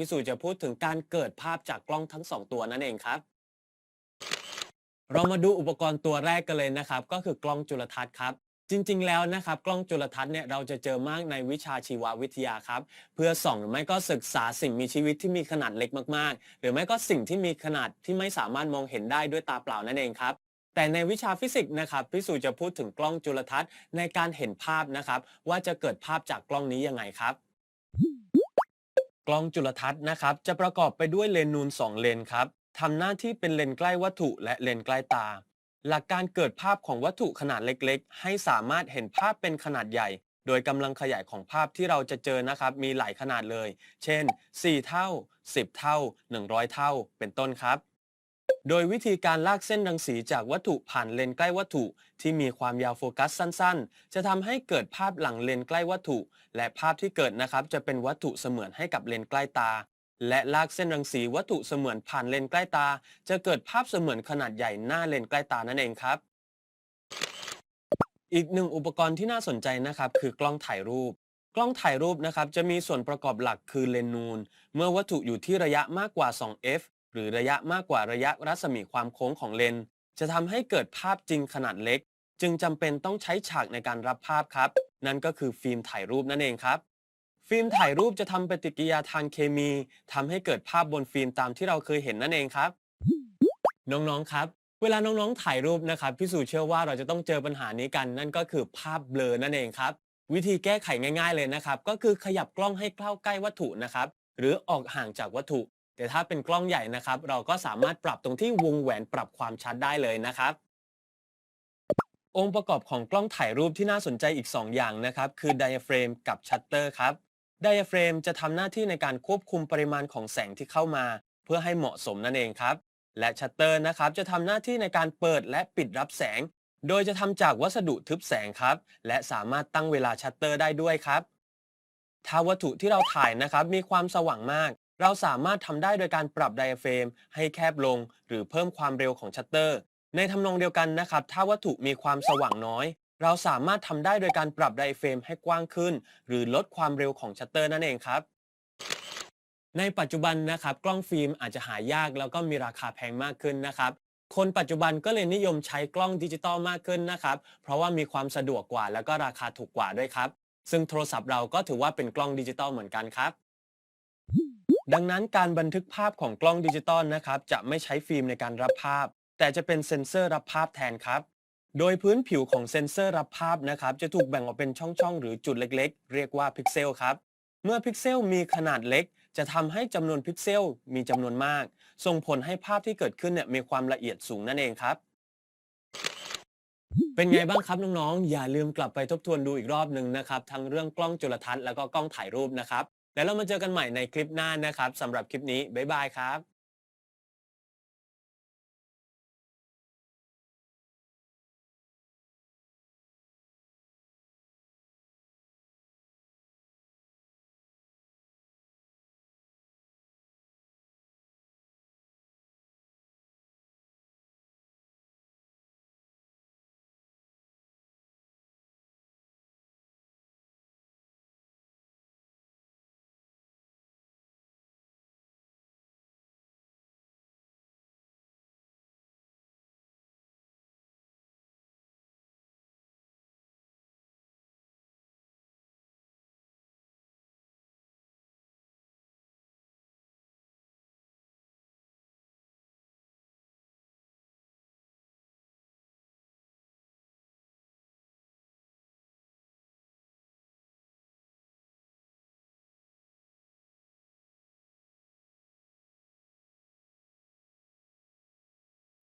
พี่สุจะพูดถึงการเกิดภาพจากกล้องทั้งสองตัวนั่นเองครับ เรามาดูอุปกรณ์ตัวแรกกันเลยนะครับ ก็คือกล้องจุลทรรศน์ครับจริง ๆ แล้วนะครับกล้องจุลทรรศน์เนี่ยเราจะเจอมากในวิชาชีววิทยาครับ เพื่อส่องหรือไม่ก็ศึกษาสิ่งมีชีวิตที่มีขนาดเล็กมากๆ หรือไม่ก็สิ่งที่มีขนาดที่ไม่สามารถมองเห็นได้ด้วยตาเปล่านั่นเองครับ แต่ในวิชาฟิสิกส์นะครับพี่สุจะพูดถึงกล้องจุลทรรศน์ในการเห็นภาพนะครับ ว่าจะเกิดภาพจากกล้องนี้ยังไงครับ กล้องจุลทรรศน์นะครับจะประกอบไปด้วยเลนส์นูน 2 เลนครับทำหน้าที่เป็นเลนส์ใกล้วัตถุและเลนส์ใกล้ตา หลักการเกิดภาพของวัตถุขนาดเล็กๆ ให้สามารถเห็นภาพเป็นขนาดใหญ่ โดยกำลังขยายของภาพที่เราจะเจอนะครับมีหลายขนาดเลย เช่น 4 เท่า 10 เท่า 100 เท่า เป็นต้นครับ โดยวิธีการลากเส้นรังสีจากวัตถุผ่านเลนใกล้วัตถุ ที่มีความยาวโฟกัสสั้นๆ จะทำให้เกิดภาพหลังเลนใกล้วัตถุ และภาพที่เกิดนะครับจะเป็นวัตถุเสมือนให้กับเลนใกล้ตา และลากเส้นรังสีวัตถุเสมือนผ่านเลนใกล้ตา จะเกิดภาพเสมือนขนาดใหญ่หน้าเลนใกล้ตานั่นเองครับ อีกหนึ่งอุปกรณ์ที่น่าสนใจนะครับคือกล้องถ่ายรูปกล้องถ่ายรูปนะครับจะมีส่วนประกอบหลักคือเลนส์นูน เมื่อวัตถุอยู่ที่ระยะมากกว่า 2f หรือระยะมากกว่าระยะรัศมีความโค้งของเลนส์จะทำให้เกิดภาพจริงขนาดเล็ก จึงจำเป็นต้องใช้ฉากในการรับภาพครับ นั่นก็คือฟิล์มถ่ายรูปนั่นเองครับ ฟิล์มถ่ายรูปจะทำปฏิกิริยาทางเคมีทำให้เกิดภาพบนฟิล์มตามที่เราเคยเห็นนั่นเองครับ น้องๆครับ เวลาน้องๆถ่ายรูปนะครับพี่สุเชื่อว่าเราจะต้องเจอปัญหานี้กัน นั่นก็คือภาพเบลอนั่นเองครับวิธีแก้ไขง่าย ๆเลยนะครับ ก็คือขยับกล้องให้เข้าใกล้วัตถุนะครับ หรือออกห่างจากวัตถุ แต่ถ้าเป็นกล้องใหญ่นะครับ เราก็สามารถปรับตรงที่วงแหวนปรับความชัดได้เลยนะครับ องค์ประกอบของกล้องถ่ายรูปที่น่าสนใจอีก 2 อย่างนะครับ คือไดอะเฟรมกับชัตเตอร์ครับไดอะเฟรมจะทำหน้าที่ในการควบคุมปริมาณของแสงที่เข้ามา เพื่อให้เหมาะสมนั่นเองครับ และชัตเตอร์นะครับจะทำหน้าที่ในการเปิดและปิดรับแสง โดยจะทำจากวัสดุทึบแสงครับ และสามารถตั้งเวลาชัตเตอร์ได้ด้วยครับ ถ้าวัตถุที่เราถ่ายนะครับมีความสว่างมาก เราสามารถทำได้โดยการปรับไดอะเฟรมให้แคบลง หรือเพิ่มความเร็วของชัตเตอร์ ในทำนองเดียวกันนะครับ ถ้าวัตถุมีความสว่างน้อย เราสามารถทำได้โดยการปรับไดอะเฟรมให้กว้างขึ้น หรือลดความเร็วของชัตเตอร์นั่นเองครับในปัจจุบันนะครับกล้องฟิล์มอาจจะหายากแล้วก็มีราคาแพงมากขึ้นนะครับคนปัจจุบันก็เลยนิยมใช้กล้องดิจิตอลมากขึ้นนะครับเพราะว่ามีความสะดวกกว่าแล้วก็ราคาถูกกว่าด้วยครับ ซึ่งโทรศัพท์เราก็ถือว่าเป็นกล้องดิจิตอลเหมือนกันครับ ดังนั้นการบันทึกภาพของกล้องดิจิตอลนะครับ จะไม่ใช้ฟิล์มในการรับภาพ แต่จะเป็นเซ็นเซอร์รับภาพแทนครับ โดยพื้นผิวของเซ็นเซอร์รับภาพนะครับ จะถูกแบ่งออกเป็นช่องๆ หรือจุดเล็กๆ เรียกว่าพิกเซลครับ เมื่อพิกเซลมีขนาดเล็ก จะทำให้จำนวนพิกเซลมีจำนวนมาก ส่งผลให้ภาพที่เกิดขึ้นเนี่ยมีความละเอียดสูงนั่นเองครับเป็นไงบ้างครับน้องๆ อย่าลืมกลับไปทบทวนดูอีกรอบหนึ่งนะครับ ทั้งเรื่องกล้องจุลทรรศน์แล้วก็กล้องถ่ายรูปนะครับ แล้วเรามาเจอกันใหม่ในคลิปหน้านะครับสำหรับคลิปนี้บ๊ายบายครับ